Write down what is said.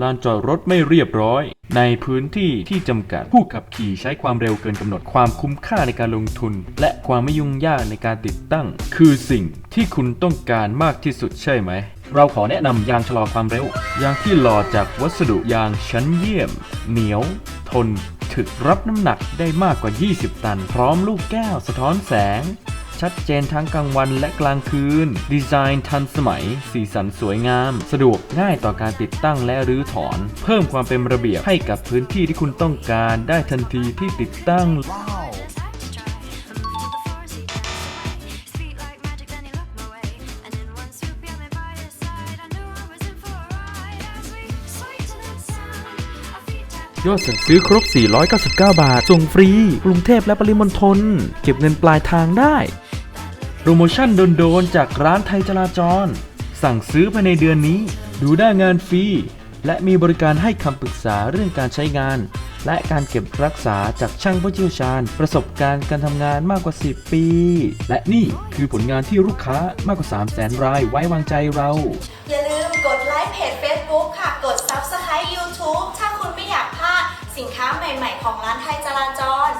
ลานจอดรถไม่เรียบร้อย ในพื้นที่ที่จำกัดผู้ขับขี่ใช้ความเร็วเกินกำหนดความคุ้มค่าในการลงทุน และความไม่ยุ่งยากในการติดตั้ง คือสิ่งที่คุณต้องการมากที่สุดใช่ไหม เราขอแนะนำยางชะลอความเร็ว ยางที่หล่อจากวัสดุยางชั้นเยี่ยม เหนียว ทน ถึกรับน้ำหนักได้มากกว่า 20 ตัน พร้อมลูกแก้วสะท้อนแสง ชัดเจนทั้งกลางวันและกลางคืน ดีไซน์ทันสมัย สีสันสวยงาม สะดวกง่ายต่อการติดตั้งและรื้อถอน เพิ่มความเป็นระเบียบให้กับพื้นที่ที่คุณต้องการได้ทันทีที่ติดตั้ง ยอดสั่งซื้อครบ 499 บาท ส่งฟรี กรุงเทพและปริมณฑล เก็บเงินปลายทางได้ โปรโมชั่นโดนๆจากร้านไทยจราจร สั่งซื้อภายในเดือนนี้ ดูได้งานฟรี และมีบริการให้คำปรึกษาเรื่องการใช้งาน และการเก็บรักษาจากช่างผู้เชี่ยวชาญ ประสบการณ์การทำงานมากกว่า 10 ปี และนี่คือผลงานที่ลูกค้ามากกว่า 3 0 0 0 0รายไว้วางใจเรา อย่าลืมกดไลค์เพจ Facebook ค่ะ กด Subscribe YouTube ถ้าคุณไม่อยากพลาดสินค้าใหม่ ๆ ของร้านไทยจราจร